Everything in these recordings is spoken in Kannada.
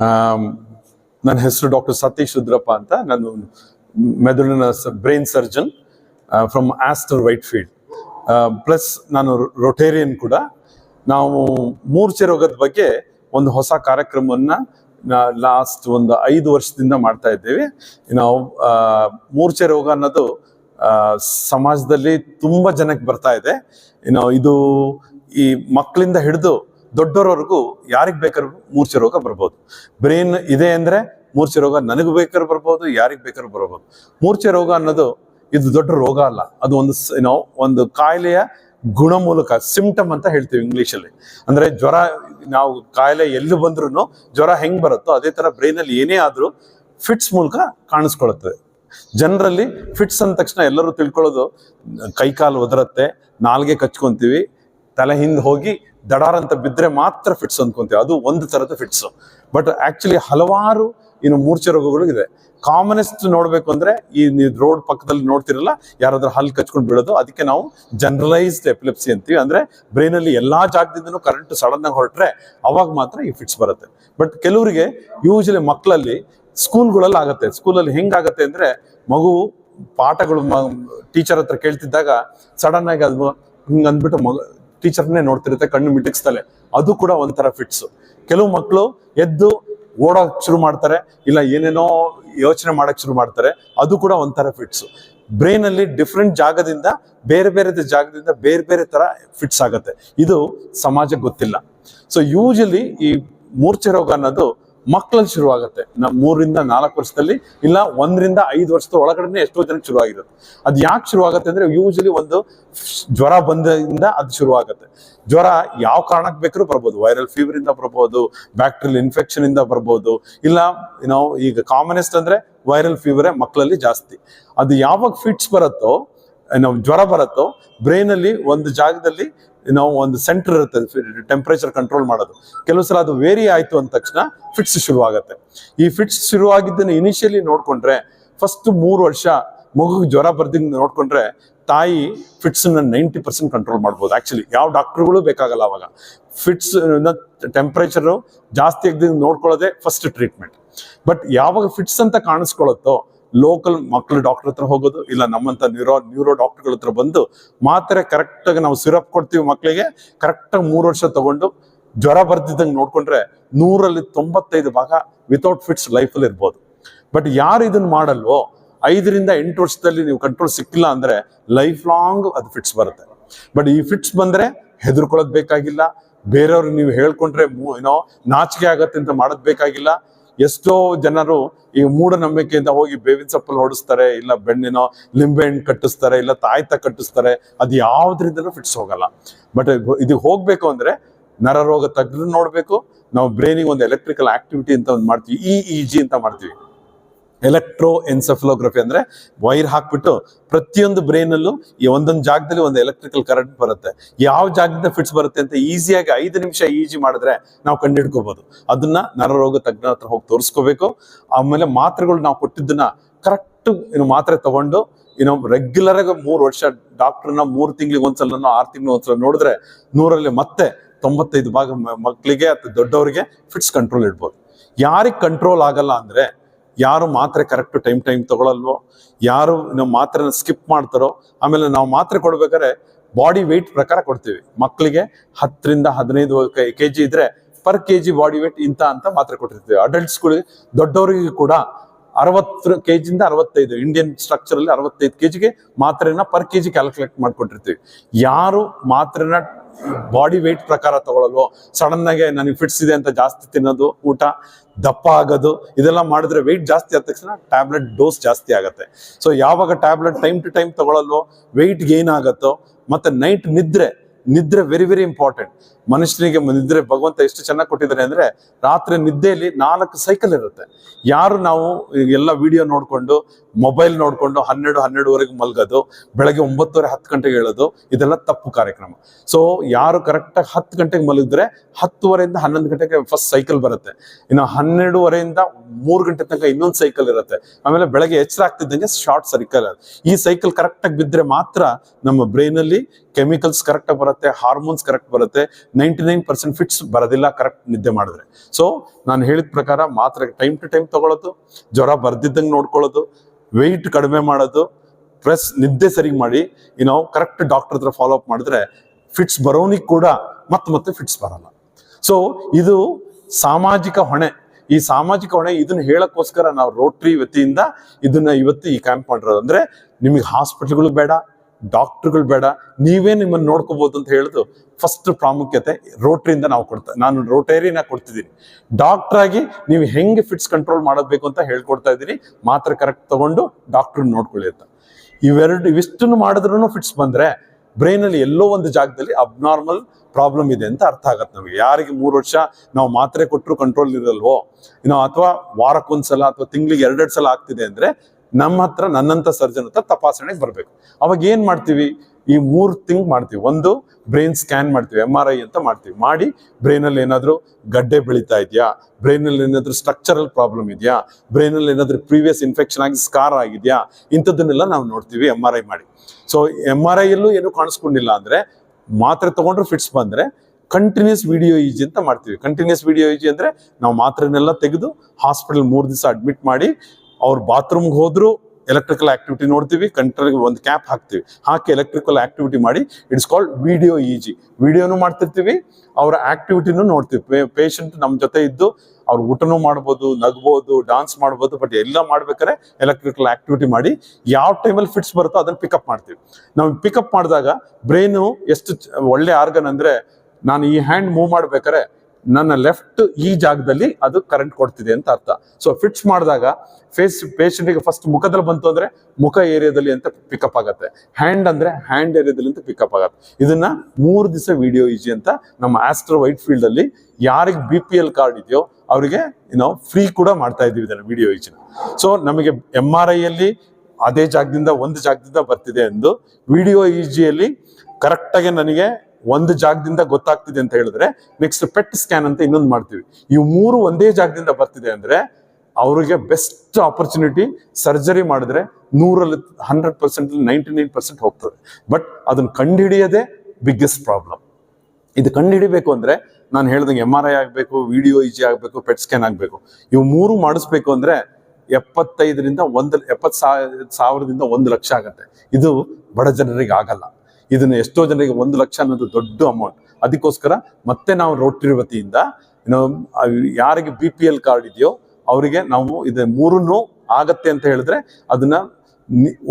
ನನ್ನ ಹೆಸರು ಡಾಕ್ಟರ್ ಸತೀಶ್ ರುದ್ರಪ್ಪ ಅಂತ. ನಾನು ಮೆದುಳಿನ brain surgeon from Aster Whitefield plus ನಾನು ರೊಟೇರಿಯನ್ ಕೂಡ. ನಾವು ಮೂರ್ಛೆ ರೋಗದ ಬಗ್ಗೆ ಒಂದು ಹೊಸ ಕಾರ್ಯಕ್ರಮವನ್ನು ಲಾಸ್ಟ್ ಒಂದು ಐದು ವರ್ಷದಿಂದ ಮಾಡ್ತಾ ಇದ್ದೇವೆ. ನಾವು ಮೂರ್ಛೆ ರೋಗ ಅನ್ನೋದು ಸಮಾಜದಲ್ಲಿ ತುಂಬಾ ಜನಕ್ಕೆ ಬರ್ತಾ ಇದೆ. ಇದು ಈ ಮಕ್ಕಳಿಂದ ಹಿಡಿದು ದೊಡ್ಡವರವರೆಗೂ ಯಾರಿಗೆ ಬೇಕಾದ್ರೂ ಮೂರ್ಛೆ ರೋಗ ಬರ್ಬೋದು. ಬ್ರೈನ್ ಇದೆ ಅಂದ್ರೆ ಮೂರ್ಛೆ ರೋಗ ನನಗೆ ಬೇಕಾದ್ರೂ ಬರ್ಬೋದು, ಯಾರಿಗೆ ಬೇಕಾದ್ರೂ ಬರ್ಬೋದು. ಮೂರ್ಛೆ ರೋಗ ಅನ್ನೋದು ಇದು ದೊಡ್ಡ ರೋಗ ಅಲ್ಲ. ಅದು ಒಂದು ಏನೋ ಒಂದು ಕಾಯಿಲೆಯ ಗುಣಮೂಲಕ ಸಿಂಪ್ಟಮ್ ಅಂತ ಹೇಳ್ತೀವಿ ಇಂಗ್ಲೀಷಲ್ಲಿ ಅಂದ್ರೆ ಜ್ವರ, ನಾವು ಕಾಯಿಲೆ ಎಲ್ಲಿ ಬಂದ್ರೂ ಜ್ವರ ಹೆಂಗ್ ಬರುತ್ತೋ ಅದೇ ತರ ಬ್ರೈನಲ್ಲಿ ಏನೇ ಆದ್ರೂ ಫಿಟ್ಸ್ ಮೂಲಕ ಕಾಣಿಸ್ಕೊಳ್ಳುತ್ತದೆ ಜನರಲ್ಲಿ ಫಿಟ್ಸ್ ಅಂದ ತಕ್ಷಣ ಎಲ್ಲರೂ ತಿಳ್ಕೊಳ್ಳೋದು ಕೈಕಾಲು ಒದರತ್ತೆ, ನಾಲ್ಗೆ ಕಚ್ಕೊಂತೀವಿ ತಲೆ ಹಿಂದೆ ಹೋಗಿ ದಡಾರ್ ಅಂತ ಬಿದ್ದರೆ ಮಾತ್ರ ಫಿಟ್ಸ್ ಅಂದ್ಕೊಂತೀವಿ ಅದು ಒಂದು ಥರದ ಫಿಟ್ಸ್ ಬಟ್ ಆ್ಯಕ್ಚುಲಿ ಹಲವಾರು ಇನ್ನು ಮೂರ್ಛೆ ರೋಗಗಳು ಇದೆ. ಕಾಮನೆಸ್ಟ್ ನೋಡಬೇಕು ಅಂದ್ರೆ ಈ ನೀವು ರೋಡ್ ಪಕ್ಕದಲ್ಲಿ ನೋಡ್ತಿರಲ್ಲ, ಯಾರಾದರೂ ಹಲ್ಲು ಕಚ್ಕೊಂಡು ಬೀಳೋದು, ಅದಕ್ಕೆ ನಾವು ಜನರಲೈಸ್ಡ್ ಎಪಿಲೆಪ್ಸಿ ಅಂತೀವಿ. ಅಂದ್ರೆ ಬ್ರೈನಲ್ಲಿ ಅಲ್ಲಿ ಎಲ್ಲಾ ಜಾಗದಿಂದನೂ ಕರೆಂಟ್ ಸಡನ್ ಹೊರಟ್ರೆ ಅವಾಗ ಮಾತ್ರ ಈ ಫಿಟ್ಸ್ ಬರುತ್ತೆ. ಬಟ್ ಕೆಲವರಿಗೆ ಯೂಶಲಿ ಮಕ್ಕಳಲ್ಲಿ ಸ್ಕೂಲ್ಗಳಲ್ಲಿ ಆಗುತ್ತೆ. ಸ್ಕೂಲಲ್ಲಿ ಹೆಂಗಾಗತ್ತೆ ಅಂದ್ರೆ ಮಗು ಪಾಠಗಳು ಟೀಚರ್ ಹತ್ರ ಕೇಳ್ತಿದ್ದಾಗ ಸಡನ್ ಆಗಿ ಅದು ಹಿಂಗೆ ಅಂದ್ಬಿಟ್ಟು ಮಗ ಟೀಚರ್ನೇ ನೋಡ್ತಿರುತ್ತೆ, ಕಣ್ಣು ಮಿಟಕ್ಸ್ತಲೆ ಅದು ಕೂಡ ಒಂಥರ ಫಿಟ್ಸ್ ಕೆಲವು ಮಕ್ಕಳು ಎದ್ದು ಓಡೋಕ್ ಶುರು ಮಾಡ್ತಾರೆ, ಇಲ್ಲ ಏನೇನೋ ಯೋಚನೆ ಮಾಡಕ್ ಶುರು ಮಾಡ್ತಾರೆ, ಅದು ಕೂಡ ಒಂಥರ ಫಿಟ್ಸ್ ಬ್ರೈನ್ ಅಲ್ಲಿ ಡಿಫ್ರೆಂಟ್ ಜಾಗದಿಂದ, ಬೇರೆ ಬೇರೆ ಜಾಗದಿಂದ ಬೇರೆ ಬೇರೆ ತರ ಫಿಟ್ಸ್ ಆಗುತ್ತೆ. ಇದು ಸಮಾಜಕ್ಕೆ ಗೊತ್ತಿಲ್ಲ. ಸೊ ಯೂಶಲಿ ಈ ಮೂರ್ಛೆ ರೋಗ ಅನ್ನೋದು ಮಕ್ಕಳಲ್ಲಿ ಶುರುವಾಗುತ್ತೆ. ಮೂರರಿಂದ ನಾಲ್ಕು ವರ್ಷದಲ್ಲಿ, ಇಲ್ಲ ಒಂದರಿಂದ ಐದು ವರ್ಷದ ಒಳಗಡೆ ಎಷ್ಟೋ ಜನಕ್ಕೆ ಶುರುವಾಗಿರುತ್ತೆ. ಅದು ಯಾಕೆ ಶುರುವಾಗುತ್ತೆ ಅಂದ್ರೆ ಯೂಶಲಿ ಒಂದು ಜ್ವರ ಬಂದಿಂದ ಅದು ಶುರುವಾಗುತ್ತೆ. ಜ್ವರ ಯಾವ ಕಾರಣಕ್ಕೆ ಬೇಕಾದ್ರೂ ಬರ್ಬೋದು. ವೈರಲ್ ಫೀವರ್ ಇಂದ ಬರ್ಬೋದು ಬ್ಯಾಕ್ಟೀರಿಯಲ್ ಇನ್ಫೆಕ್ಷನ್ ಇಂದ ಬರ್ಬೋದು, ಇಲ್ಲ ಏನೋ ಈಗ ಕಾಮನೆಸ್ಟ್ ಅಂದ್ರೆ ವೈರಲ್ ಫೀವರೇ ಮಕ್ಕಳಲ್ಲಿ ಜಾಸ್ತಿ. ಅದು ಯಾವಾಗ ಫಿಟ್ಸ್ ಬರುತ್ತೋ ನಾವು ಜ್ವರ ಬರುತ್ತೋ, ಬ್ರೈನಲ್ಲಿ ಒಂದು ಜಾಗದಲ್ಲಿ ನಾವು ಒಂದು ಸೆಂಟರ್ ಇರುತ್ತೆ ಟೆಂಪ್ರೇಚರ್ ಕಂಟ್ರೋಲ್ ಮಾಡೋದು. ಕೆಲವು ಸಲ ಅದು ವೇರಿ ಆಯ್ತು ಅಂದ ತಕ್ಷಣ ಫಿಟ್ಸ್ ಶುರುವಾಗುತ್ತೆ. ಈ ಫಿಟ್ಸ್ ಶುರುವಾಗಿದ್ದನ್ನು ಇನಿಷಿಯಲಿ ನೋಡ್ಕೊಂಡ್ರೆ ಫಸ್ಟ್ ಮೂರು ವರ್ಷ ಮಗುಗೆ ಜ್ವರ ಬರ್ದಿಂದ ನೋಡ್ಕೊಂಡ್ರೆ, ತಾಯಿ ಫಿಟ್ಸ್ ನೈಂಟಿ ಪರ್ಸೆಂಟ್ ಕಂಟ್ರೋಲ್ ಮಾಡ್ಬೋದು. ಆಕ್ಚುಲಿ ಯಾವ ಡಾಕ್ಟ್ರುಗಳು ಬೇಕಾಗಲ್ಲ ಅವಾಗ. ಫಿಟ್ಸ್ ಟೆಂಪ್ರೇಚರು ಜಾಸ್ತಿ ಆಗದಿಂದ ನೋಡ್ಕೊಳ್ಳೋದೇ ಫಸ್ಟ್ ಟ್ರೀಟ್ಮೆಂಟ್ ಬಟ್ ಯಾವಾಗ ಫಿಟ್ಸ್ ಅಂತ ಕಾಣಿಸ್ಕೊಳ್ಳುತ್ತೋ ಲೋಕಲ್ ಮಕ್ಕಳು ಡಾಕ್ಟರ್ ಹತ್ರ ಹೋಗೋದು, ಇಲ್ಲ ನಮ್ಮಂತ ನ್ಯೂರೋ ನ್ಯೂರೋ ಡಾಕ್ಟರ್ಗಳ ಹತ್ರ ಬಂದು ಮಾತ್ರ ಕರೆಕ್ಟ್ ಆಗಿ ನಾವು ಸಿರಪ್ ಕೊಡ್ತೀವಿ ಮಕ್ಕಳಿಗೆ ಕರೆಕ್ಟಾಗಿ ಮೂರು ವರ್ಷ ತಗೊಂಡು ಜ್ವರ ಬರ್ದಿದ್ದಂಗೆ ನೋಡ್ಕೊಂಡ್ರೆ ನೂರಲ್ಲಿ ತೊಂಬತ್ತೈದು ಭಾಗ ವಿತೌಟ್ ಫಿಟ್ಸ್ ಲೈಫಲ್ಲಿ ಇರ್ಬೋದು. ಬಟ್ ಯಾರು ಇದನ್ನ ಮಾಡಲ್ವೋ, ಐದರಿಂದ ಎಂಟು ವರ್ಷದಲ್ಲಿ ನೀವು ಕಂಟ್ರೋಲ್ ಸಿಕ್ಕಿಲ್ಲ ಅಂದ್ರೆ ಲೈಫ್ ಲಾಂಗ್ ಅದು ಫಿಟ್ಸ್ ಬರುತ್ತೆ. ಬಟ್ ಈ ಫಿಟ್ಸ್ ಬಂದ್ರೆ ಹೆದರ್ಕೊಳ್ಳೋದು ಬೇಕಾಗಿಲ್ಲ, ಬೇರೆಯವ್ರಿಗೆ ನೀವು ಹೇಳ್ಕೊಂಡ್ರೆ ಏನೋ ನಾಚಿಕೆ ಆಗತ್ತೆ ಅಂತ ಮಾಡೋದ್ ಬೇಕಾಗಿಲ್ಲ ಎಷ್ಟೋ ಜನರು ಈ ಮೂಢನಂಬಿಕೆಯಿಂದ ಹೋಗಿ ಬೇವಿನ ಸೊಪ್ಪಲ್ಲಿ ಹೊಡಿಸ್ತಾರೆ, ಇಲ್ಲ ಬೆಣ್ಣಿನೋ ಲಿಂಬೆ ಹಣ್ಣು ಕಟ್ಟಿಸ್ತಾರೆ, ಇಲ್ಲ ತಾಯ್ತ ಕಟ್ಟಿಸ್ತಾರೆ, ಅದು ಯಾವ್ದ್ರಿಂದಲೂ ಫಿಟ್ಸ್ ಹೋಗಲ್ಲ. ಬಟ್ ಇದು ಹೋಗ್ಬೇಕು ಅಂದ್ರೆ ನರರೋಗ ತಜ್ಞರು ನೋಡ್ಬೇಕು, ನಾವು ಬ್ರೈನಿಗೆ ಒಂದು ಎಲೆಕ್ಟ್ರಿಕಲ್ ಆಕ್ಟಿವಿಟಿ ಅಂತ ಒಂದು ಮಾಡ್ತೀವಿ ಇ ಇ ಜಿ ಅಂತ ಮಾಡ್ತೀವಿ. ಎಲೆಕ್ಟ್ರೋ ಎನ್ಸೆಫಲೋಗ್ರಫಿ ಅಂದ್ರೆ ವೈರ್ ಹಾಕ್ಬಿಟ್ಟು ಪ್ರತಿಯೊಂದು ಬ್ರೈನ್ ಅಲ್ಲೂ ಈ ಒಂದೊಂದು ಜಾಗದಲ್ಲಿ ಒಂದು ಎಲೆಕ್ಟ್ರಿಕಲ್ ಕರೆಂಟ್ ಬರುತ್ತೆ. ಯಾವ ಜಾಗದಿಂದ ಫಿಟ್ಸ್ ಬರುತ್ತೆ ಅಂತ ಈಸಿಯಾಗಿ ಐದು ನಿಮಿಷ ಈಜಿ ಮಾಡಿದ್ರೆ ನಾವು ಕಂಡಿಡ್ಕೋಬಹುದು ಅದನ್ನ ನರರೋಗ ತಜ್ಞ ಹತ್ರ ಹೋಗಿ ತೋರಿಸ್ಕೋಬೇಕು. ಆಮೇಲೆ ಮಾತ್ರೆಗಳು ನಾವು ಕೊಟ್ಟಿದ್ದನ್ನ ಕರೆಕ್ಟ್ ಏನು ಮಾತ್ರೆ ತಗೊಂಡು ಏನೋ ರೆಗ್ಯುಲರ್ ಆಗಿ ಮೂರು ವರ್ಷ ಡಾಕ್ಟರ್ನ ಮೂರು ತಿಂಗಳಿಗೆ ಒಂದ್ಸಲ ಆರು ತಿಂಗಳು ಒಂದ್ಸಲ ನೋಡಿದ್ರೆ ನೂರಲ್ಲಿ ಮತ್ತೆ ತೊಂಬತ್ತೈದು ಭಾಗ ಮಕ್ಕಳಿಗೆ ಅಥವಾ ದೊಡ್ಡವರಿಗೆ ಫಿಟ್ಸ್ ಕಂಟ್ರೋಲ್ ಇಡ್ಬೋದು. ಯಾರಿಗೆ ಕಂಟ್ರೋಲ್ ಆಗಲ್ಲ ಅಂದ್ರೆ ಯಾರು ಮಾತ್ರೆ ಕರೆಕ್ಟ್ ಟೈಮ್ ಟೈಮ್ ತಗೊಳಲ್ವೋ, ಯಾರು ನಾವು ಮಾತ್ರೆನ ಸ್ಕಿಪ್ ಮಾಡ್ತಾರೋ, ಆಮೇಲೆ ನಾವು ಮಾತ್ರೆ ಕೊಡ್ಬೇಕಾದ್ರೆ ಬಾಡಿ ವೆಯ್ಟ್ ಪ್ರಕಾರ ಕೊಡ್ತೀವಿ. ಮಕ್ಕಳಿಗೆ ಹತ್ತರಿಂದ ಹದಿನೈದು ಕೆ ಜಿ ಇದ್ರೆ per K G body weight ಇಂತ ಅಂತ ಮಾತ್ರೆ ಕೊಟ್ಟಿರ್ತೀವಿ. ಅಡಲ್ಟ್ಸ್ಗಳಿಗೆ ದೊಡ್ಡವರಿಗೆ ಕೂಡ ಅರವತ್ತು ಕೆ ಜಿಯಿಂದ ಅರವತ್ತೈದು ಇಂಡಿಯನ್ ಸ್ಟ್ರಕ್ಚರಲ್ಲಿ ಅರವತ್ತೈದು ಕೆ ಜಿಗೆ ಮಾತ್ರೆನ ಪರ್ ಕೆ ಜಿ ಕ್ಯಾಲ್ಕುಲೇಟ್ ಮಾಡಿಕೊಟ್ಟಿರ್ತೀವಿ. ಯಾರು ಮಾತ್ರೆನ ಬಾಡಿ ವೆಯ್ಟ್ ಪ್ರಕಾರ ತಗೊಳ್ಳಲು ಸಡನ್ ಆಗಿ ನನಗೆ ಫಿಟ್ಸ್ ಇದೆ ಅಂತ ಜಾಸ್ತಿ ತಿನ್ನೋದು, ಊಟ, ದಪ್ಪ ಆಗೋದು, ಇದೆಲ್ಲ ಮಾಡಿದ್ರೆ ವೆಯ್ಟ್ ಜಾಸ್ತಿ ಆದ ತಕ್ಷಣ ಟ್ಯಾಬ್ಲೆಟ್ ಡೋಸ್ ಜಾಸ್ತಿ ಆಗುತ್ತೆ. ಸೊ ಯಾವಾಗ ಟ್ಯಾಬ್ಲೆಟ್ ಟೈಮ್ ಟು ಟೈಮ್ ತಗೊಳ್ಳಲು ವೆಯ್ಟ್ ಗೇನ್ ಆಗುತ್ತೋ, ಮತ್ತೆ ನೈಟ್ ನಿದ್ರೆ ನಿದ್ರೆ ವೆರಿ ವೆರಿ ಇಂಪಾರ್ಟೆಂಟ್ ಮನುಷ್ಯನಿಗೆ ನಿದ್ರೆ ಭಗವಂತ ಎಷ್ಟು ಚೆನ್ನಾಗಿ ಕೊಟ್ಟಿದ್ದಾರೆ ಅಂದ್ರೆ ರಾತ್ರಿ ನಿದ್ದೆಯಲ್ಲಿ ನಾಲ್ಕು ಸೈಕಲ್ ಇರುತ್ತೆ. ಯಾರು ನಾವು ಎಲ್ಲ ವಿಡಿಯೋ ನೋಡ್ಕೊಂಡು ಮೊಬೈಲ್ ನೋಡ್ಕೊಂಡು ಹನ್ನೆರಡು, ಹನ್ನೆರಡುವರೆಗೆ ಮಲ್ಗೋದು, ಬೆಳಗ್ಗೆ ಒಂಬತ್ತುವರೆ, ಹತ್ತು ಗಂಟೆಗೆ ಹೇಳೋದು ಇದೆಲ್ಲ ತಪ್ಪು ಕಾರ್ಯಕ್ರಮ. ಸೊ ಯಾರು ಕರೆಕ್ಟಾಗಿ ಹತ್ತು ಗಂಟೆಗೆ ಮಲಗಿದ್ರೆ ಹತ್ತುವರೆಯಿಂದ ಹನ್ನೊಂದು ಗಂಟೆಗೆ ಫಸ್ಟ್ ಸೈಕಲ್ ಬರುತ್ತೆ. ಇನ್ನು ಹನ್ನೆರಡುವರೆಯಿಂದ ಮೂರು ಗಂಟೆ ತನಕ ಇನ್ನೊಂದು ಸೈಕಲ್ ಇರುತ್ತೆ. ಆಮೇಲೆ ಬೆಳಗ್ಗೆ ಎಚ್ಚರ ಆಗ್ತಿದ್ದಂಗೆ ಶಾರ್ಟ್ ಸರ್ಕಲ್ ಈ ಸೈಕಲ್ ಕರೆಕ್ಟಾಗಿ ಬಿದ್ದರೆ ಮಾತ್ರ ನಮ್ಮ ಬ್ರೈನಲ್ಲಿ ಕೆಮಿಕಲ್ಸ್ ಕರೆಕ್ಟ್ ಬರುತ್ತೆ ಹಾರ್ಮೋನ್ಸ್ ಕರೆಕ್ಟ್ ಬರುತ್ತೆ ನೈಂಟಿ ನೈನ್ ಪರ್ಸೆಂಟ್ ಫಿಟ್ಸ್ ಬರೋದಿಲ್ಲ ಕರೆಕ್ಟ್ ನಿದ್ದೆ ಮಾಡಿದ್ರೆ. ಸೊ ನಾನು ಹೇಳಿದ ಪ್ರಕಾರ ಮಾತ್ರ ಟೈಮ್ ಟು ಟೈಮ್ ತಗೊಳ್ಳೋದು ಜ್ವರ ಬರ್ದಿದ್ದಂಗೆ ನೋಡ್ಕೊಳ್ಳೋದು ವೆಯ್ಟ್ ಕಡಿಮೆ ಮಾಡೋದು ಪ್ಲಸ್ ನಿದ್ದೆ ಸರಿ ಮಾಡಿ ನಾವು ಕರೆಕ್ಟ್ ಡಾಕ್ಟರ್ ಹತ್ರ ಫಾಲೋ ಅಪ್ ಮಾಡಿದ್ರೆ ಫಿಟ್ಸ್ ಬರೋನಿಗೆ ಕೂಡ ಮತ್ತೆ ಮತ್ತೆ ಫಿಟ್ಸ್ ಬರಲ್ಲ. ಸೊ ಇದು ಸಾಮಾಜಿಕ ಹೊಣೆ. ಈ ಸಾಮಾಜಿಕ ಹೊಣೆ ಇದನ್ನ ಹೇಳಕ್ಕೋಸ್ಕರ ನಾವು ರೋಟ್ರಿ ವತಿಯಿಂದ ಇದನ್ನ ಇವತ್ತು ಈ ಕ್ಯಾಂಪ್ ಮಾಡಿರೋದು. ಅಂದ್ರೆ ನಿಮಗೆ ಹಾಸ್ಪಿಟ್ಲ್ಗಳು ಬೇಡ ಡಾಕ್ಟರ್ಗಳು ಬೇಡ, ನೀವೇ ನಿಮ್ಮನ್ನ ನೋಡ್ಕೋಬಹುದು ಅಂತ ಹೇಳುದು. ಫಸ್ಟ್ ಪ್ರಾಮುಖ್ಯತೆ ರೋಟ್ರಿಯಿಂದ ನಾವು ಕೊಡ್ತಾ ನಾನು ರೋಟೇರಿನ ಕೊಡ್ತಿದ್ದೀನಿ. ಡಾಕ್ಟರ್ ಆಗಿ ನೀವು ಹೆಂಗೆ ಫಿಟ್ಸ್ ಕಂಟ್ರೋಲ್ ಮಾಡಬೇಕು ಅಂತ ಹೇಳ್ಕೊಡ್ತಾ ಇದ್ದೀನಿ. ಮಾತ್ರ ಕರೆಕ್ಟ್ ತಗೊಂಡು ಡಾಕ್ಟರ್ ನೋಡ್ಕೊಳ್ಳಿ ಅಂತ. ಇವೆರಡು ಇವಿಷ್ಟನ್ನು ಮಾಡಿದ್ರು ಫಿಟ್ಸ್ ಬಂದ್ರೆ ಬ್ರೈನ್ ಅಲ್ಲಿ ಎಲ್ಲೋ ಒಂದು ಜಾಗದಲ್ಲಿ ಅಬ್ನಾರ್ಮಲ್ ಪ್ರಾಬ್ಲಮ್ ಇದೆ ಅಂತ ಅರ್ಥ ಆಗತ್ತೆ ನಮಗೆ. ಯಾರಿಗೆ ಮೂರು ವರ್ಷ ನಾವು ಮಾತ್ರೆ ಕೊಟ್ಟರು ಕಂಟ್ರೋಲ್ ಇರಲ್ವೋ? ಇನ್ನು ಅಥವಾ ವಾರಕ್ಕೊಂದ್ಸಲ ಅಥವಾ ತಿಂಗಳಿಗೆ ಎರಡೆರಡು ಸಲ ಆಗ್ತಿದೆ ಅಂದ್ರೆ ನಮ್ಮ ಹತ್ರ ನನ್ನಂತ ಸರ್ಜನ್ ಹತ್ರ ತಪಾಸಣೆಗೆ ಬರಬೇಕು. ಅವಾಗ ಏನ್ ಮಾಡ್ತೀವಿ? ಈ ಮೂರು ಥಿಂಗ್ ಮಾಡ್ತೀವಿ. ಒಂದು ಬ್ರೈನ್ ಸ್ಕ್ಯಾನ್ ಮಾಡ್ತೀವಿ ಎಂ ಆರ್ ಐ ಅಂತ ಮಾಡ್ತೀವಿ. ಮಾಡಿ ಬ್ರೈನಲ್ಲಿ ಏನಾದ್ರು ಗಡ್ಡೆ ಬೆಳೀತಾ ಇದೆಯಾ? ಬ್ರೈನಲ್ಲಿ ಏನಾದ್ರು ಸ್ಟ್ರಕ್ಚರಲ್ ಪ್ರಾಬ್ಲಮ್ ಇದೆಯಾ? ಬ್ರೈನಲ್ಲಿ ಏನಾದ್ರು ಪ್ರೀವಿಯಸ್ ಇನ್ಫೆಕ್ಷನ್ ಆಗಿ ಸ್ಕಾರ್ ಆಗಿದೆಯಾ? ಇಂಥದ್ದನ್ನೆಲ್ಲ ನಾವು ನೋಡ್ತೀವಿ ಎಂ ಆರ್ ಐ ಮಾಡಿ. ಸೊ ಎಂ ಆರ್ ಐಯಲ್ಲೂ ಯಲ್ಲೂ ಏನು ಕಾಣಿಸ್ಕೊಂಡಿಲ್ಲ ಅಂದ್ರೆ ಮಾತ್ರೆ ತಗೊಂಡ್ರೆ ಫಿಟ್ಸ್ ಬಂದ್ರೆ ಕಂಟಿನ್ಯೂಸ್ ವಿಡಿಯೋ ಈಜಿ ಅಂತ ಮಾಡ್ತೀವಿ. ಕಂಟಿನ್ಯೂಸ್ ವಿಡಿಯೋ ಈಜಿ ಅಂದ್ರೆ ನಾವು ಮಾತ್ರೆನೆಲ್ಲ ತೆಗೆದು ಹಾಸ್ಪಿಟಲ್ ಮೂರು ದಿವಸ ಅಡ್ಮಿಟ್ ಮಾಡಿ, ಅವ್ರು ಬಾತ್ರೂಮ್ಗೆ ಹೋದ್ರು ಎಲೆಕ್ಟ್ರಿಕಲ್ ಆಕ್ಟಿವಿಟಿ ನೋಡ್ತೀವಿ ಕಂಟ್ರೋಲ್ ಒಂದು ಕ್ಯಾಪ್ ಹಾಕ್ತೀವಿ. ಹಾಕಿ ಎಲೆಕ್ಟ್ರಿಕಲ್ ಆಕ್ಟಿವಿಟಿ ಮಾಡಿ ಇಟ್ಸ್ ಕಾಲ್ಡ್ ವಿಡಿಯೋ ಈಜಿ ವಿಡಿಯೋನು ಮಾಡ್ತಿರ್ತೀವಿ, ಅವರ ಆಕ್ಟಿವಿಟಿನೂ ನೋಡ್ತೀವಿ. ಪೇಷಂಟ್ ನಮ್ಮ ಜೊತೆ ಇದ್ದು, ಅವ್ರು ಊಟನೂ ಮಾಡ್ಬೋದು, ನಗ್ಬೋದು ಡಾನ್ಸ್ ಮಾಡ್ಬೋದು ಬಟ್ ಎಲ್ಲ ಮಾಡ್ಬೇಕಾದ್ರೆ ಎಲೆಕ್ಟ್ರಿಕಲ್ ಆಕ್ಟಿವಿಟಿ ಮಾಡಿ, ಯಾವ ಟೈಮಲ್ಲಿ ಫಿಟ್ಸ್ ಬರುತ್ತೋ ಅದನ್ನ ಪಿಕಪ್ ಮಾಡ್ತೀವಿ. ನಾವು ಪಿಕಪ್ ಮಾಡಿದಾಗ ಬ್ರೈನು ಎಷ್ಟು ಒಳ್ಳೆ ಆರ್ಗನ್ ಅಂದರೆ, ನಾನು ಈ ಹ್ಯಾಂಡ್ ಮೂವ್ ಮಾಡ್ಬೇಕಾದ್ರೆ ನನ್ನ ಲೆಫ್ಟ್ ಈ ಜಾಗದಲ್ಲಿ ಅದು ಕರೆಂಟ್ ಕೊಡ್ತಿದೆ ಅಂತ ಅರ್ಥ. ಸೊ ಫಿಟ್ಸ್ ಮಾಡಿದಾಗ ಫೇಸ್ ಪೇಷಂಟಿಗೆ ಫಸ್ಟ್ ಮುಖದಲ್ಲಿ ಬಂತು ಅಂದ್ರೆ ಮುಖ ಏರಿಯಾದಲ್ಲಿ ಅಂತ ಪಿಕಪ್ ಆಗುತ್ತೆ. ಹ್ಯಾಂಡ್ ಅಂದ್ರೆ ಹ್ಯಾಂಡ್ ಏರಿಯಾದಲ್ಲಿ ಅಂತ ಪಿಕಪ್ ಆಗುತ್ತೆ. ಇದನ್ನ ಮೂರು ದಿವಸ ವಿಡಿಯೋ ಈಜಿ ಅಂತ ನಮ್ಮ ಆಸ್ಟರ್ ವೈಟ್ ಫೀಲ್ಡ್ ಅಲ್ಲಿ ಯಾರಿಗೆ ಬಿ ಪಿ ಎಲ್ ಕಾರ್ಡ್ ಇದೆಯೋ ಅವರಿಗೆ ನಾವು ಫ್ರೀ ಕೂಡ ಮಾಡ್ತಾ ಇದೀವಿ ಇದನ್ನ ವಿಡಿಯೋ ಈಜಿನ ಸೊ ನಮಗೆ ಎಂ ಆರ್ ಐ ಅಲ್ಲಿ ಅದೇ ಜಾಗದಿಂದ ಒಂದು ಜಾಗದಿಂದ ಬರ್ತಿದೆ ಎಂದು ವಿಡಿಯೋ ಈಜಿಯಲ್ಲಿ ಕರೆಕ್ಟಾಗಿ ನನಗೆ ಒಂದು ಜಾಗದಿಂದ ಗೊತ್ತಾಗ್ತಿದೆ ಅಂತ ಹೇಳಿದ್ರೆ ನೆಕ್ಸ್ಟ್ ಪೆಟ್ ಸ್ಕ್ಯಾನ್ ಅಂತ ಇನ್ನೊಂದು ಮಾಡ್ತೀವಿ. ಇವು ಮೂರು ಒಂದೇ ಜಾಗದಿಂದ ಬರ್ತಿದೆ ಅಂದ್ರೆ ಅವರಿಗೆ ಬೆಸ್ಟ್ ಆಪರ್ಚುನಿಟಿ ಸರ್ಜರಿ ಮಾಡಿದ್ರೆ ನೂರಲ್ಲಿ hundred percent ninety nine percent ಹೋಗ್ತದೆ. ಬಟ್ ಅದನ್ನ ಕಂಡುಹಿಡಿಯೋದೇ ಬಿಗ್ಗೆಸ್ಟ್ ಪ್ರಾಬ್ಲಮ್ ಇದು ಕಂಡುಹಿಡಿಬೇಕು ಅಂದ್ರೆ ನಾನು ಹೇಳ್ದಂಗೆ ಎಂ ಆರ್ ಐ ಆಗಬೇಕು ವಿಡಿಯೋ ಇಜಿ ಆಗಬೇಕು ಪೆಟ್ ಸ್ಕ್ಯಾನ್ ಆಗಬೇಕು. ಇವು ಮೂರು ಮಾಡಿಸ್ಬೇಕು ಅಂದ್ರೆ ಎಪ್ಪತ್ತೈದರಿಂದ ಒಂದು, ಎಪ್ಪತ್ತು ಸಾವಿರದಿಂದ ಒಂದು ಲಕ್ಷ ಆಗತ್ತೆ. ಇದು ಬಡ ಜನರಿಗೆ ಆಗಲ್ಲ. ಇದನ್ನ ಎಷ್ಟೋ ಜನರಿಗೆ ಒಂದು ಲಕ್ಷ ಅನ್ನೋದು ದೊಡ್ಡ ಅಮೌಂಟ್ ಅದಕ್ಕೋಸ್ಕರ ಮತ್ತೆ ನಾವು ರೋಟ್ರಿ ವತಿಯಿಂದ ಯಾರಿಗೆ ಬಿ ಪಿ ಎಲ್ ಕಾರ್ಡ್ ಇದೆಯೋ, ಅವರಿಗೆ ನಾವು ಇದು ಮೂರನ್ನು ಆಗತ್ತೆ ಅಂತ ಹೇಳಿದ್ರೆ ಅದನ್ನ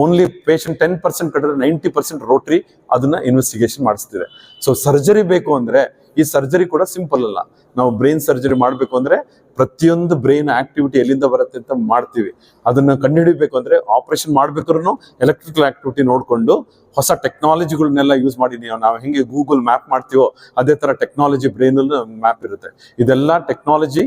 ಓನ್ಲಿ ಪೇಷಂಟ್ ಟೆನ್ ಪರ್ಸೆಂಟ್ ಕಟ್ಟಿದ್ರೆ ನೈಂಟಿ ಪರ್ಸೆಂಟ್ ರೋಟ್ರಿ ಅದನ್ನ ಇನ್ವೆಸ್ಟಿಗೇಷನ್ ಮಾಡಿಸ್ತಿದೆ. ಸೊ ಸರ್ಜರಿ ಬೇಕು ಅಂದ್ರೆ ಈ ಸರ್ಜರಿ ಕೂಡ ಸಿಂಪಲ್ ಅಲ್ಲ. ನಾವು ಬ್ರೈನ್ ಸರ್ಜರಿ ಮಾಡಬೇಕು ಅಂದ್ರೆ ಪ್ರತಿಯೊಂದು ಬ್ರೈನ್ ಆಕ್ಟಿವಿಟಿ ಎಲ್ಲಿಂದ ಬರುತ್ತೆ ಅಂತ ಮಾಡ್ತೀವಿ. ಅದನ್ನ ಕಂಡುಹಿಡಿಬೇಕು ಅಂದ್ರೆ ಆಪರೇಷನ್ ಮಾಡ್ಬೇಕಾದ್ರೂ ಎಲೆಕ್ಟ್ರಿಕಲ್ ಆಕ್ಟಿವಿಟಿ ನೋಡ್ಕೊಂಡು ಹೊಸ ಟೆಕ್ನಾಲಜಿಗಳನ್ನೆಲ್ಲ ಯೂಸ್ ಮಾಡಿ ನೀವು ಹೆಂಗೆ ಗೂಗಲ್ ಮ್ಯಾಪ್ ಮಾಡ್ತೀವೋ ಅದೇ ತರ ಟೆಕ್ನಾಲಜಿ ಬ್ರೈನ್ ಮ್ಯಾಪ್ ಇರುತ್ತೆ. ಇದೆಲ್ಲ ಟೆಕ್ನಾಲಜಿ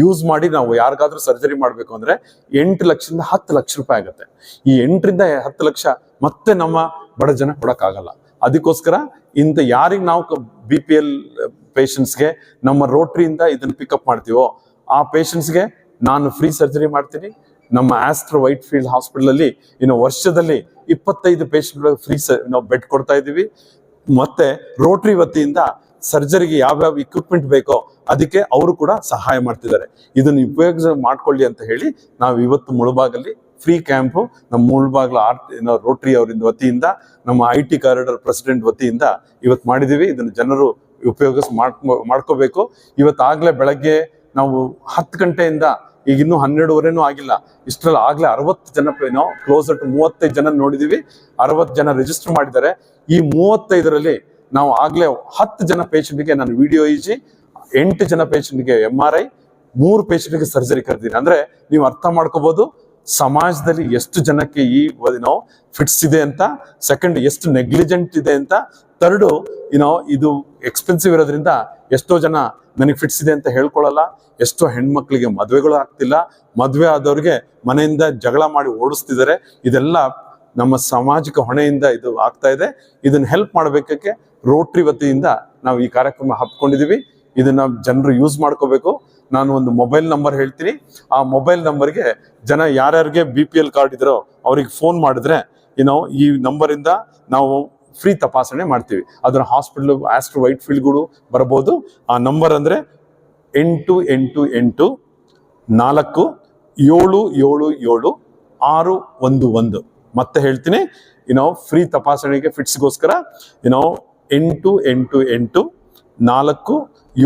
ಯೂಸ್ ಮಾಡಿ ನಾವು ಯಾರಿಗಾದ್ರೂ ಸರ್ಜರಿ ಮಾಡಬೇಕು ಅಂದ್ರೆ ಎಂಟು ಲಕ್ಷದಿಂದ ಹತ್ತು ಲಕ್ಷ ರೂಪಾಯಿ ಆಗುತ್ತೆ. ಈ ಎಂಟರಿಂದ ಹತ್ತು ಲಕ್ಷ ಮತ್ತೆ ನಮ್ಮ ಬಡ ಜನ ಕೊಡಕ್ಕಾಗಲ್ಲ. ಅದಕ್ಕೋಸ್ಕರ ಇಂಥ ಯಾರಿಗೆ ನಾವು ಬಿ ಪಿ ಎಲ್ ಪೇಷಂಟ್ಸ್ಗೆ ನಮ್ಮ ರೋಟ್ರಿಯಿಂದ ಇದನ್ನ ಪಿಕಪ್ ಮಾಡ್ತೀವೋ, ಆ ಪೇಷಂಟ್ಸ್ಗೆ ನಾನು ಫ್ರೀ ಸರ್ಜರಿ ಮಾಡ್ತೀನಿ. ನಮ್ಮ ಆಸ್ಟ್ರ ವೈಟ್ ಫೀಲ್ಡ್ ಹಾಸ್ಪಿಟಲ್ ಅಲ್ಲಿ ಇನ್ನು ವರ್ಷದಲ್ಲಿ ಇಪ್ಪತ್ತೈದು ಪೇಷಂಟ್ ಫ್ರೀ ನಾವು ಬೆಡ್ ಕೊಡ್ತಾ ಇದ್ದೀವಿ. ಮತ್ತೆ ರೋಟ್ರಿ ವತಿಯಿಂದ ಸರ್ಜರಿಗೆ ಯಾವ್ಯಾವ ಇಕ್ವಿಪ್ಮೆಂಟ್ ಬೇಕೋ ಅದಕ್ಕೆ ಅವರು ಕೂಡ ಸಹಾಯ ಮಾಡ್ತಿದ್ದಾರೆ. ಇದನ್ನು ಉಪಯೋಗ ಮಾಡ್ಕೊಳ್ಳಿ ಅಂತ ಹೇಳಿ ನಾವು ಇವತ್ತು ಮುಳುಬಾಗಲ್ಲಿ ಫ್ರೀ ಕ್ಯಾಂಪು ನಮ್ಮ ಮುಳುಬಾಗ್ಲ ಆರ್ಟ್ ರೋಟರಿ ಅವರಿಂದ ವತಿಯಿಂದ, ನಮ್ಮ ಐ ಟಿ ಕಾರಿಡಾರ್ ಪ್ರೆಸಿಡೆಂಟ್ ವತಿಯಿಂದ ಇವತ್ತು ಮಾಡಿದೀವಿ. ಇದನ್ನು ಜನರು ಉಪಯೋಗ ಮಾಡ್ಕೊ, ಮಾಡ್ಕೋಬೇಕು. ಇವತ್ತಾಗಲೇ ಬೆಳಗ್ಗೆ ನಾವು ಹತ್ತು ಗಂಟೆಯಿಂದ ಈಗ ಇನ್ನೂ ಹನ್ನೆರಡುವರೆನೂ ಆಗಿಲ್ಲ. ಇಷ್ಟರಲ್ಲಿ ಆಗ್ಲೇ ಅರವತ್ತು ಜನ ಏನೋ ಕ್ಲೋಸ್ ಟು ಮೂವತ್ತೈದು ಜನ ನೋಡಿದೀವಿ. ಅರವತ್ತು ಜನ ರಿಜಿಸ್ಟರ್ ಮಾಡಿದ್ದಾರೆ. ಈ ಮೂವತ್ತೈದರಲ್ಲಿ ನಾವು ಆಗ್ಲೇ ಹತ್ತು ಜನ ಪೇಷಂಟ್ಗೆ ನಾನು ವಿಡಿಯೋ ಇಜಿ ಎಂಟು ಜನ ಪೇಷಂಟ್ಗೆ ಎಂ ಆರ್ ಐ ಮೂರು ಪೇಷಂಟ್ಗೆ ಸರ್ಜರಿ ಕರೆದಿನಿ. ಅಂದ್ರೆ ನೀವು ಅರ್ಥ ಮಾಡ್ಕೋಬಹುದು ಸಮಾಜದಲ್ಲಿ ಎಷ್ಟು ಜನಕ್ಕೆ ಈ ನಾವು ಫಿಟ್ಸ್ ಇದೆ ಅಂತ ಸೆಕೆಂಡ್ ಎಷ್ಟು ನೆಗ್ಲಿಜೆಂಟ್ ಇದೆ ಅಂತ ಥರ್ಡು ಏನೋ ಇದು ಎಕ್ಸ್ಪೆನ್ಸಿವ್ ಇರೋದ್ರಿಂದ ಎಷ್ಟೋ ಜನ ನನಗೆ ಫಿಟ್ಸ್ ಇದೆ ಅಂತ ಹೇಳ್ಕೊಳ್ಳಲ್ಲ ಎಷ್ಟೋ ಹೆಣ್ಮಕ್ಳಿಗೆ ಮದುವೆಗಳು ಆಗ್ತಿಲ್ಲ. ಮದುವೆ ಆದವ್ರಿಗೆ ಮನೆಯಿಂದ ಜಗಳ ಮಾಡಿ ಓಡಿಸ್ತಿದ್ದಾರೆ. ಇದೆಲ್ಲ ನಮ್ಮ ಸಾಮಾಜಿಕ ಹೊಣೆಯಿಂದ ಇದು ಆಗ್ತಾ ಇದೆ. ಇದನ್ನ ಹೆಲ್ಪ್ ಮಾಡಬೇಕಕ್ಕೆ ರೋಟ್ರಿ ವತಿಯಿಂದ ನಾವು ಈ ಕಾರ್ಯಕ್ರಮ ಹಮ್ಮಿಕೊಂಡಿದೀವಿ ಇದನ್ನ ಜನರು ಯೂಸ್ ಮಾಡ್ಕೋಬೇಕು. ನಾನು ಒಂದು ಮೊಬೈಲ್ ನಂಬರ್ ಹೇಳ್ತೀನಿ. ಆ ಮೊಬೈಲ್ ನಂಬರ್ಗೆ ಜನ ಯಾರ್ಯಾರಿಗೆ ಬಿ ಪಿ ಎಲ್ ಕಾರ್ಡ್ ಇದ್ರೋ ಅವ್ರಿಗೆ ಫೋನ್ ಮಾಡಿದ್ರೆ ಏನೋ ಈ ನಂಬರಿಂದ ನಾವು ಫ್ರೀ ತಪಾಸಣೆ ಮಾಡ್ತೀವಿ. ಅದನ್ನ ಹಾಸ್ಪಿಟಲ್ ಆಸ್ಟ್ರೋ ವೈಟ್ ಫೀಲ್ಡ್ಗಳು ಬರ್ಬೋದು. ಆ ನಂಬರ್ ಅಂದ್ರೆ ಎಂಟು ಎಂಟು ಎಂಟು ನಾಲ್ಕು ಏಳು ಏಳು ಏಳು ಆರು ಒಂದು ಒಂದು. ಮತ್ತೆ ಹೇಳ್ತೀನಿ ಏನೋ ಫ್ರೀ ತಪಾಸಣೆಗೆ ಫಿಟ್ಸ್ಗೋಸ್ಕರ ಏನೋ ಎಂಟು ಎಂಟು ಎಂಟು ನಾಲ್ಕು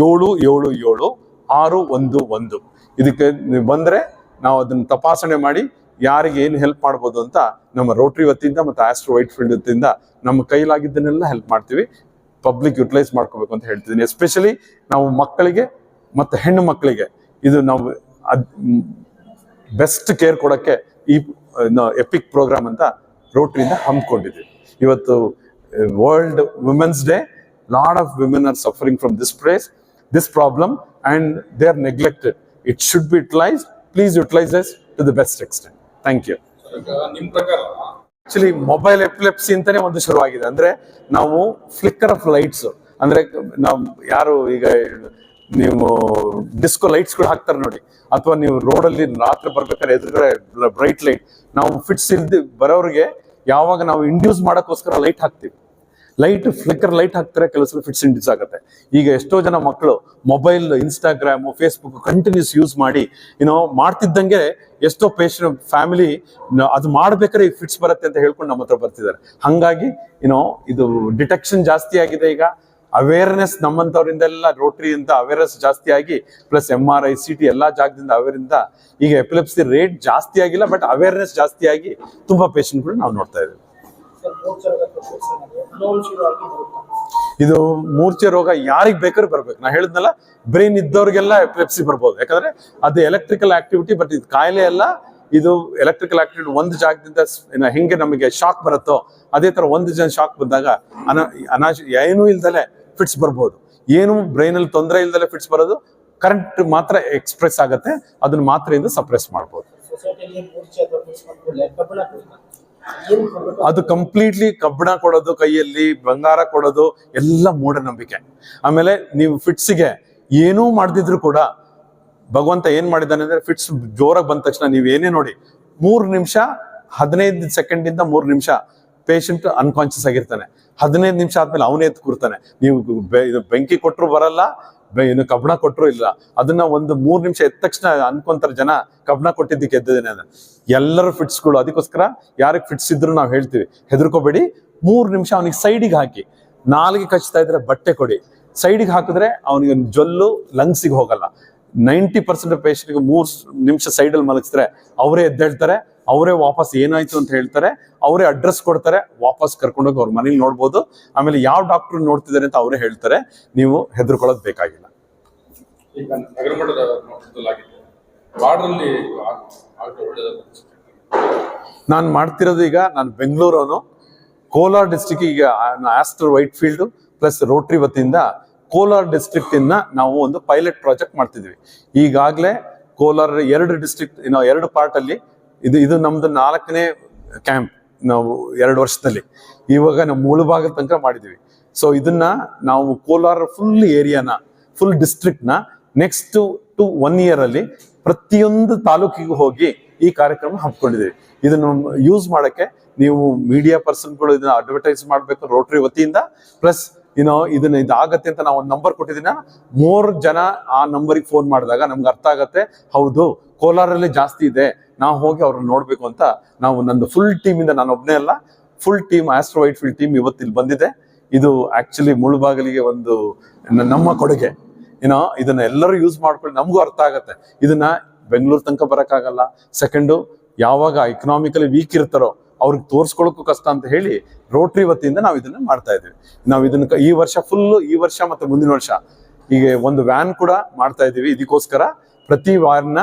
ಏಳು ಏಳು ಏಳು ಆರು ಒಂದು ಒಂದು. ಇದಕ್ಕೆ ಬಂದ್ರೆ ನಾವು ಅದನ್ನು ತಪಾಸಣೆ ಮಾಡಿ ಯಾರಿಗೆ ಏನು ಹೆಲ್ಪ್ ಮಾಡ್ಬೋದು ಅಂತ ನಮ್ಮ ರೋಟ್ರಿ ವತಿಯಿಂದ ಮತ್ತು ಆಸ್ಟ್ರೋ ವೈಟ್ ಫೀಲ್ಡ್ ವತಿಯಿಂದ ನಮ್ಮ ಕೈಲಾಗಿದ್ದನ್ನೆಲ್ಲ ಹೆಲ್ಪ್ ಮಾಡ್ತೀವಿ. ಪಬ್ಲಿಕ್ ಯುಟಿಲೈಸ್ ಮಾಡ್ಕೋಬೇಕು ಅಂತ ಹೇಳ್ತಿದ್ದೀನಿ. ಎಸ್ಪೆಷಲಿ ನಾವು ಮಕ್ಕಳಿಗೆ ಮತ್ತು ಹೆಣ್ಣು ಮಕ್ಕಳಿಗೆ ಇದು ನಾವು ಬೆಸ್ಟ್ ಕೇರ್ ಕೊಡೋಕ್ಕೆ ಈ ಎಪಿಕ್ ಪ್ರೋಗ್ರಾಮ್ ಅಂತ ರೋಟ್ರಿಯಿಂದ ಹಮ್ಮಿಕೊಂಡಿದ್ದೀವಿ. ಇವತ್ತು world women's day lot of women are suffering from this place this problem and they are neglected it should be utilize please utilize as to the best extent thank you ನಿಮ್ಮ ಪ್ರಕಾರ? ಆಕ್ಚುಲಿ ಮೊಬೈಲ್ ಎಪಿಲೆಪ್ಸಿ ಅಂತಾನೆ ಒಂದು ಶುರುವಾಗಿದೆ. ಅಂದ್ರೆ ನಾವು ಫ್ಲಿಕ್ಕರ್ ಆಫ್ ಲೈಟ್ಸ್ ಅಂದ್ರೆ ನಾವು ಯಾರು ಈಗ ನೀವು ಡಿಸ್ಕೋ ಲೈಟ್ಸ್ ಕೂಡ ಹಾಕ್ತಾರೆ ನೋಡಿ. ಅಥವಾ ನೀವು ರೋಡಲ್ಲಿ ರಾತ್ರಿ ಬರ್ಬೇಕಾದ್ರೆ ಎದುರುಗಡೆ ಬ್ರೈಟ್ ಲೈಟ್ ನಾವು ಫಿಟ್ಸ್ ಇಲ್ದಿ ಬರೋರಿಗೆ ಯಾವಾಗ ನಾವು ಇಂಡ್ಯೂಸ್ ಮಾಡೋಕ್ಕೋಸ್ಕರ ಲೈಟ್ ಹಾಕ್ತೀವಿ. ಲೈಟ್ ಫ್ಲಿಕ್ಕರ್ ಲೈಟ್ ಹಾಕ್ತಾರೆ ಕೆಲಸ ಫಿಟ್ಸ್ ಇಂಡ್ಯೂಸ್ ಆಗುತ್ತೆ. ಈಗ ಎಷ್ಟೋ ಜನ ಮಕ್ಕಳು mobile Instagram Facebook continues use ಮಾಡಿ ಏನೋ ಮಾಡ್ತಿದ್ದಂಗೆ ಎಷ್ಟೋ ಪೇಷಂಟ್ ಫ್ಯಾಮಿಲಿ ಅದು ಮಾಡ್ಬೇಕಾದ್ರೆ ಈಗ ಫಿಟ್ಸ್ ಬರುತ್ತೆ ಅಂತ ಹೇಳ್ಕೊಂಡು ನಮ್ಮ ಹತ್ರ ಬರ್ತಿದ್ದಾರೆ. ಹಂಗಾಗಿ ಏನೋ ಇದು ಡಿಟೆಕ್ಷನ್ ಜಾಸ್ತಿ ಆಗಿದೆ ಈಗ. ಅವೇರ್ನೆಸ್ ನಮ್ಮಂಥವ್ರಿಂದೆಲ್ಲ ರೋಟ್ರಿ ಅಂತ ಅವೇರ್ನೆಸ್ ಜಾಸ್ತಿ ಆಗಿ plus M R I C T ಎಲ್ಲ ಜಾಗದಿಂದ ಅವೇರಿಂದ ಈಗ ಎಪಿಲೆಪ್ಸಿ ರೇಟ್ ಜಾಸ್ತಿ ಆಗಿಲ್ಲ ಬಟ್ ಅವೇರ್ನೆಸ್ ಜಾಸ್ತಿ ಆಗಿ ತುಂಬಾ ಪೇಷಂಟ್ಗಳು ನಾವು ನೋಡ್ತಾ ಇದ್ದೀವಿ. ಇದು ಮೂರ್ಛೆ ರೋಗ ಯಾರಿಗ್ ಬೇಕಾದ್ರೂ ಬರ್ಬೇಕು. ನಾ ಹೇಳಿದ್ನಲ್ಲ ಬ್ರೈನ್ ಇದ್ದವ್ರಿಗೆಲ್ಲ ಎಪಿಲೆಪ್ಸಿ ಬರ್ಬೋದು. ಯಾಕಂದ್ರೆ ಅದು ಎಲೆಕ್ಟ್ರಿಕಲ್ ಆಕ್ಟಿವಿಟಿ ಬಟ್ ಇದು ಕಾಯಿಲೆ ಅಲ್ಲ ಇದು ಎಲೆಕ್ಟ್ರಿಕಲ್ ಆಕ್ಟಿವಿಟಿ ಒಂದು ಜಾಗದಿಂದ ಹೆಂಗೆ ನಮಗೆ ಶಾಕ್ ಬರುತ್ತೋ ಅದೇ ತರ ಒಂದು ಜನ ಶಾಕ್ ಬಂದಾಗ ಅನ, ಅನಾಶ, ಏನೂ ಇಲ್ದಲೆ ಫಿಟ್ಸ್ ಬರ್ಬೋದು. ಏನು ಬ್ರೈನ್ ಅಲ್ಲಿ ತೊಂದರೆ ಇಲ್ದಲೆ ಫಿಟ್ಸ್ ಬರೋದು. ಕರೆಂಟ್ ಮಾತ್ರ ಎಕ್ಸ್ಪ್ರೆಸ್ ಆಗುತ್ತೆ. ಅದನ್ನ ಇಂದ ಸಪ್ರೆಸ್ ಮಾಡ್ಬೋದು. ಅದು ಕಂಪ್ಲೀಟ್ಲಿ ಕಬ್ಬಣ ಕೊಡೋದು ಕೈಯಲ್ಲಿ, ಬಂಗಾರ ಕೊಡೋದು, ಎಲ್ಲ ಮೂಢನಂಬಿಕೆ. ಆಮೇಲೆ ನೀವು ಫಿಟ್ಸ್ಗೆ ಏನೂ ಮಾಡದಿದ್ರು ಕೂಡ ಭಗವಂತ ಏನ್ ಮಾಡಿದ್ದಾನೆ ಅಂದ್ರೆ ಫಿಟ್ಸ್ ಜೋರಾಗಿ ಬಂದ ತಕ್ಷಣ ನೀವು ಏನೇ ನೋಡಿ, ಮೂರು ನಿಮಿಷ, ಹದಿನೈದು ಸೆಕೆಂಡ್ ಇಂದ ಮೂರ್ ನಿಮಿಷ ಪೇಷಂಟ್ ಅನ್ಕಾನ್ಶಿಯಸ್ ಆಗಿರ್ತಾನೆ. ಹದಿನೈದು ನಿಮಿಷ ಆದ್ಮೇಲೆ ಅವನೇ ಎದ್ದು ಕೂರ್ತಾನೆ. ನೀವು ಬೆಂಕಿ ಕೊಟ್ಟರು ಬರಲ್ಲ ಏನು ಕಬ್ಣ ಕೊಟ್ಟರು ಇಲ್ಲ. ಅದನ್ನ ಒಂದು ಮೂರು ನಿಮಿಷ ಎದ್ದ ತಕ್ಷಣ ಅನ್ಕೊಂತಾರೆ ಜನ, ಕಬ್ಬಣ ಕೊಟ್ಟಿದ್ದಕ್ಕೆ ಎದ್ದಿದ್ದೇನೆ ಅದನ್ನ ಎಲ್ಲರೂ ಫಿಟ್ಸ್ಗಳು ಅದಕ್ಕೋಸ್ಕರ ಯಾರಿಗೆ ಫಿಟ್ಸ್ ಇದ್ರು ನಾವು ಹೇಳ್ತೀವಿ, ಹೆದರ್ಕೋಬೇಡಿ. ಮೂರು ನಿಮಿಷ ಅವನಿಗೆ ಸೈಡಿಗೆ ಹಾಕಿ. ನಾಲ್ಗೆ ಕಚ್ತಾ ಇದ್ರೆ ಬಟ್ಟೆ ಕೊಡಿ. ಸೈಡಿಗೆ ಹಾಕಿದ್ರೆ ಅವನಿಗೆ ಜೊಲ್ಲು ಲಂಗ್ಸಿಗೆ ಹೋಗಲ್ಲ. ನೈಂಟಿ ಪರ್ಸೆಂಟ್ ಪೇಷಂಟ್ಗೆ ಮೂರು ನಿಮಿಷ ಸೈಡಲ್ಲಿ ಮಲಗಿಸಿದ್ರೆ ಅವರೇ ಎದ್ದೇಳ್ತಾರೆ, ಅವರೇ ವಾಪಸ್ ಏನಾಯ್ತು ಅಂತ ಹೇಳ್ತಾರೆ, ಅವರೇ ಅಡ್ರೆಸ್ ಕೊಡ್ತಾರೆ, ವಾಪಸ್ ಕರ್ಕೊಂಡೋಗಿ ಅವ್ರ ಮನೇಲಿ ನೋಡ್ಬೋದು. ಆಮೇಲೆ ಯಾವ ಡಾಕ್ಟರ್ ನೋಡ್ತಿದ್ದಾರೆ ಅಂತ ಅವರೇ ಹೇಳ್ತಾರೆ, ನೀವು ಹೆದರ್ಕೊಳ್ಳೋದು ಬೇಕಾಗಿಲ್ಲ. ನಾನು ಮಾಡ್ತಿರೋದು ಈಗ ನಾನು ಬೆಂಗಳೂರವನು, ಕೋಲಾರ ಡಿಸ್ಟಿಕ್ ಈಗ Aster white field plus Rotary ವತಿಯಿಂದ ಕೋಲಾರ ಡಿಸ್ಟ್ರಿಕ್ಟ್ ನಾವು ಒಂದು ಪೈಲಟ್ ಪ್ರಾಜೆಕ್ಟ್ ಮಾಡ್ತಿದ್ವಿ. ಈಗಾಗಲೇ ಕೋಲಾರ ಎರಡು ಡಿಸ್ಟ್ರಿಕ್ಟ್ ನಾವು ಎರಡು ಪಾರ್ಟ್ ಅಲ್ಲಿ ಇದು ಇದು ನಮ್ದು ನಾಲ್ಕನೇ ಕ್ಯಾಂಪ್ ನಾವು ಎರಡು ವರ್ಷದಲ್ಲಿ. ಇವಾಗ ನಾವು ಮುಳುಭಾಗದ ತನಕ ಮಾಡಿದ್ವಿ. ಸೊ ಇದನ್ನ ನಾವು ಕೋಲಾರ ಫುಲ್ ಏರಿಯಾನ ಫುಲ್ ಡಿಸ್ಟ್ರಿಕ್ಟ್ನ ನೆಕ್ಸ್ಟ್ ಟು ಒನ್ ಇಯರ್ ಅಲ್ಲಿ ಪ್ರತಿಯೊಂದು ತಾಲೂಕಿಗೂ ಹೋಗಿ ಈ ಕಾರ್ಯಕ್ರಮ ಹಮ್ಮಿಕೊಂಡಿದ್ದೀವಿ ಇದನ್ನು ಯೂಸ್ ಮಾಡಕ್ಕೆ ನೀವು ಮೀಡಿಯಾ ಪರ್ಸನ್ಗಳು ಇದನ್ನ ಅಡ್ವರ್ಟೈಸ್ ಮಾಡಬೇಕು ರೋಟ್ರಿ ವತಿಯಿಂದ ಪ್ಲಸ್ ಏನೋ ಇದನ್ನ ಇದಾಗತ್ತೆ ಅಂತ ನಾವು ಒಂದು ನಂಬರ್ ಕೊಟ್ಟಿದ್ದೀನ. ಮೂರ್ ಜನ ಆ ನಂಬರಿಗೆ ಫೋನ್ ಮಾಡಿದಾಗ ನಮ್ಗೆ ಅರ್ಥ ಆಗತ್ತೆ, ಹೌದು, ಕೋಲಾರಲ್ಲಿ ಜಾಸ್ತಿ ಇದೆ, ನಾವು ಹೋಗಿ ಅವ್ರನ್ನ ನೋಡ್ಬೇಕು ಅಂತ ನಾವು ನಂದು ಫುಲ್ ಟೀಮ್ ಇಂದ ನಾನು ಒಬ್ಬನೇ ಅಲ್ಲ full team Aster Whitefield team ಇವತ್ತು ಇಲ್ಲಿ ಬಂದಿದೆ. ಇದು ಆಕ್ಚುಲಿ ಮುಳುಬಾಗಿಲಿಗೆ ಒಂದು ನಮ್ಮ ಕೊಡುಗೆ. ಏನೋ ಇದನ್ನ ಎಲ್ಲರೂ ಯೂಸ್ ಮಾಡ್ಕೊಳ್ಳಿ, ನಮಗೂ ಅರ್ಥ ಆಗತ್ತೆ. ಇದನ್ನ ಬೆಂಗಳೂರು ತನಕ ಬರೋಕ್ಕಾಗಲ್ಲ. ಸೆಕೆಂಡು ಯಾವಾಗ ಎಕನಾಮಿಕಲಿ ವೀಕ್ ಇರ್ತಾರೋ ಅವ್ರಿಗೆ ತೋರಿಸ್ಕೊಳ್ಳೋಕ್ಕೂ ಕಷ್ಟ ಅಂತ ಹೇಳಿ ರೋಟ್ರಿ ವತಿಯಿಂದ ನಾವು ಇದನ್ನ ಮಾಡ್ತಾ ಇದ್ದೀವಿ ನಾವು ಇದನ್ನ ಈ ವರ್ಷ ಫುಲ್ ಈ ವರ್ಷ ಮತ್ತೆ ಮುಂದಿನ ವರ್ಷ ಈಗ ಒಂದು ವ್ಯಾನ್ ಕೂಡ ಮಾಡ್ತಾ ಇದ್ದೀವಿ. ಇದಕ್ಕೋಸ್ಕರ ಪ್ರತಿ ವಾರನ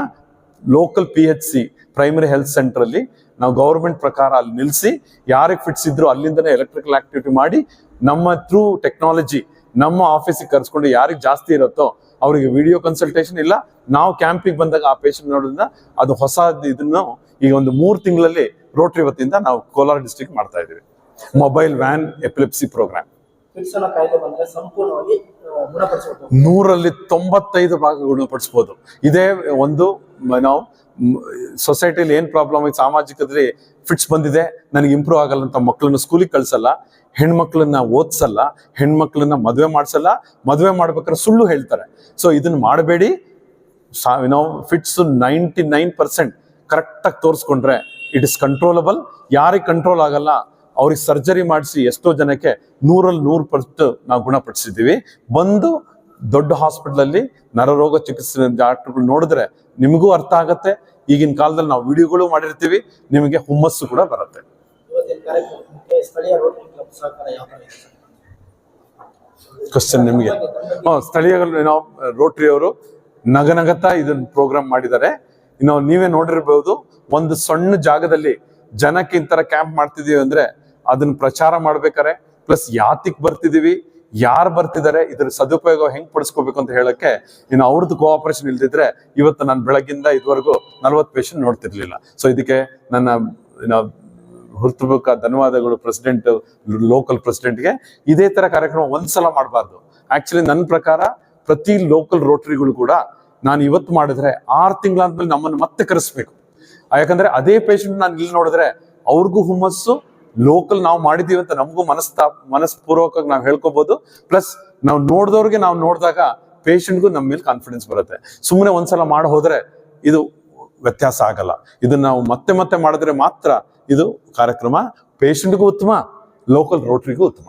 local P H C primary health centre ಅಲ್ಲಿ ನಾವು ಗೌರ್ಮೆಂಟ್ ಪ್ರಕಾರ ಅಲ್ಲಿ ನಿಲ್ಲಿಸಿ ಯಾರಿಗೆ ಫಿಟ್ಸ್ ಇದ್ರು ಅಲ್ಲಿಂದನೇ ಎಲೆಕ್ಟ್ರಿಕಲ್ ಆಕ್ಟಿವಿಟಿ ಮಾಡಿ ನಮ್ಮ ಥ್ರೂ ಟೆಕ್ನಾಲಜಿ ನಮ್ಮ ಆಫೀಸಿಗೆ ಕರ್ಸ್ಕೊಂಡು ಯಾರಿಗೆ ಜಾಸ್ತಿ ಇರುತ್ತೋ ಅವರಿಗೆ ವಿಡಿಯೋ ಕನ್ಸಲ್ಟೇಷನ್ ಇಲ್ಲ. ನಾವು ಕ್ಯಾಂಪಿಗೆ ಬಂದಾಗ ಆ ಪೇಷಂಟ್ ನೋಡೋದನ್ನ ಅದು ಹೊಸ ಇದನ್ನು ಈಗ ಒಂದು ಮೂರು ತಿಂಗಳಲ್ಲಿ ರೋಟರಿ ವತಿಯಿಂದ ನಾವು ಕೋಲಾರ ಡಿಸ್ಟ್ರಿಕ್ಟ್ ಮಾಡ್ತಾ ಇದ್ದೀವಿ. ಮೊಬೈಲ್ ವ್ಯಾನ್ ಎಪಿಲೆಪ್ಸಿ ಪ್ರೋಗ್ರಾಮ್ ನೂರಲ್ಲಿ ತೊಂಬತ್ತೈದು ಭಾಗ ಗುಣಪಡಿಸ್ಬೋದು. ಇದೇ ಒಂದು ನಾವು ಸೊಸೈಟಿಲಿ ಏನ್ ಪ್ರಾಬ್ಲಮ್ ಸಾಮಾಜಿಕದಲ್ಲಿ ಫಿಟ್ಸ್ ಬಂದಿದೆ ನನಗೆ ಇಂಪ್ರೂವ್ ಆಗಲ್ಲ ಅಂತ ಮಕ್ಕಳನ್ನು ಸ್ಕೂಲಿಗೆ ಕಳ್ಸಲ್ಲ ಹೆಣ್ಮಕ್ಳನ್ನ ಓದ್ಸಲ್ಲ ಹೆಣ್ಮಕ್ಳನ್ನ ಮದುವೆ ಮಾಡಿಸಲ್ಲ ಮದುವೆ ಮಾಡ್ಬೇಕಾದ್ರೆ ಸುಳ್ಳು ಹೇಳ್ತಾರೆ. ಸೊ ಇದನ್ನ ಮಾಡಬೇಡಿ. ನಾವು ಫಿಟ್ಸ್ ನೈಂಟಿ ನೈನ್ ಪರ್ಸೆಂಟ್ ಕರೆಕ್ಟಾಗಿ ತೋರಿಸ್ಕೊಂಡ್ರೆ ಇಟ್ ಇಸ್ ಕಂಟ್ರೋಲಬಲ್ ಯಾರಿಗೆ ಕಂಟ್ರೋಲ್ ಆಗಲ್ಲ ಅವ್ರಿಗೆ ಸರ್ಜರಿ ಮಾಡಿಸಿ ಎಷ್ಟೋ ಜನಕ್ಕೆ ನೂರಲ್ಲಿ ನೂರು ಪರ್ಸೆಂಟ್ ನಾವು ಗುಣಪಡಿಸಿದ್ದೀವಿ ಬಂದು ದೊಡ್ಡ ಹಾಸ್ಪಿಟ್ಲಲ್ಲಿ ನರರೋಗ ಚಿಕಿತ್ಸೆ ಡಾಕ್ಟರ್ಗಳು ನೋಡಿದ್ರೆ ನಿಮಗೂ ಅರ್ಥ ಆಗತ್ತೆ. ಈಗಿನ ಕಾಲದಲ್ಲಿ ನಾವು ವಿಡಿಯೋಗಳು ಮಾಡಿರ್ತೀವಿ ನಿಮಗೆ ಹುಮ್ಮಸ್ಸು ಕೂಡ ಬರುತ್ತೆ? ಕ್ವಶನ್ ನಿಮಗೆ. ಸ್ಥಳೀಯ ನಾವು ರೋಟರಿ ಅವರು ನಗನಗತ ಇದನ್ನ ಪ್ರೋಗ್ರಾಮ್ ಮಾಡಿದ್ದಾರೆ. ಇನ್ನು ನೀವೇ ನೋಡಿರ್ಬೋದು, ಒಂದು ಸಣ್ಣ ಜಾಗದಲ್ಲಿ ಜನಕ್ಕೆ ಇಂತರ ಕ್ಯಾಂಪ್ ಮಾಡ್ತಿದೀವಿ ಅಂದ್ರೆ ಅದನ್ನ ಪ್ರಚಾರ ಮಾಡ್ಬೇಕಾರೆ ಪ್ಲಸ್ ಯಾತಿಗ್ ಬರ್ತಿದೀವಿ ಯಾರು ಬರ್ತಿದ್ದಾರೆ, ಇದ್ರ ಸದುಪಯೋಗ ಹೆಂಗ್ ಪಡಿಸ್ಕೋಬೇಕು ಅಂತ ಹೇಳಕ್ಕೆ ಇನ್ನು ಅವ್ರದ್ದು ಕೋಆಪರೇಷನ್ ಇಲ್ದಿದ್ರೆ ಇವತ್ತು ನಾನು ಬೆಳಗ್ಗಿಂದ ಇದುವರೆಗೂ ನಲ್ವತ್ತು ಪೇಷಂಟ್ ನೋಡ್ತಿರ್ಲಿಲ್ಲ. ಸೊ ಇದಕ್ಕೆ ನನ್ನ ಹೃತ್ಪೂರ್ವಕ ಧನ್ಯವಾದಗಳು ಪ್ರೆಸಿಡೆಂಟ್ ಲೋಕಲ್ ಪ್ರೆಸಿಡೆಂಟ್ಗೆ ಇದೇ ತರ ಕಾರ್ಯಕ್ರಮ ಒಂದ್ಸಲ ಮಾಡಬಾರ್ದು. ಆಕ್ಚುಲಿ ನನ್ನ ಪ್ರಕಾರ ಪ್ರತಿ ಲೋಕಲ್ ರೋಟರಿಗಳು ಕೂಡ ನಾನು ಇವತ್ತು ಮಾಡಿದ್ರೆ ಆರು ತಿಂಗಳಾದ್ಮೇಲೆ ನಮ್ಮನ್ನು ಮತ್ತೆ ಕರೆಸ್ಬೇಕು. ಯಾಕಂದ್ರೆ ಅದೇ ಪೇಷಂಟ್ ನಾನು ಇಲ್ಲಿ ನೋಡಿದ್ರೆ ಅವ್ರಿಗೂ ಹುಮ್ಮಸ್ಸು ಲೋಕಲ್ ನಾವು ಮಾಡಿದೀವಿ ಅಂತ ನಮಗೂ ಮನಸ್ತಾ, ಮನಸ್ಪೂರ್ವಕವಾಗಿ ನಾವು ಹೇಳ್ಕೊಬಹುದು ಪ್ಲಸ್ ನಾವು ನೋಡಿದವ್ರಿಗೆ ನಾವು ನೋಡಿದಾಗ ಪೇಷಂಟ್ಗೂ ನಮ್ಮ ಮೇಲೆ ಕಾನ್ಫಿಡೆನ್ಸ್ ಬರುತ್ತೆ. ಸುಮ್ಮನೆ ಒಂದ್ಸಲ ಮಾಡಿ ಹೋದ್ರೆ ಇದು ವ್ಯತ್ಯಾಸ ಆಗಲ್ಲ. ಇದನ್ನ ನಾವು ಮತ್ತೆ ಮತ್ತೆ ಮಾಡಿದ್ರೆ ಮಾತ್ರ ಇದು ಕಾರ್ಯಕ್ರಮ ಪೇಷಂಟ್ಗೂ ಉತ್ತಮ ಲೋಕಲ್ ರೋಟ್ರಿಗೂ ಉತ್ತಮ.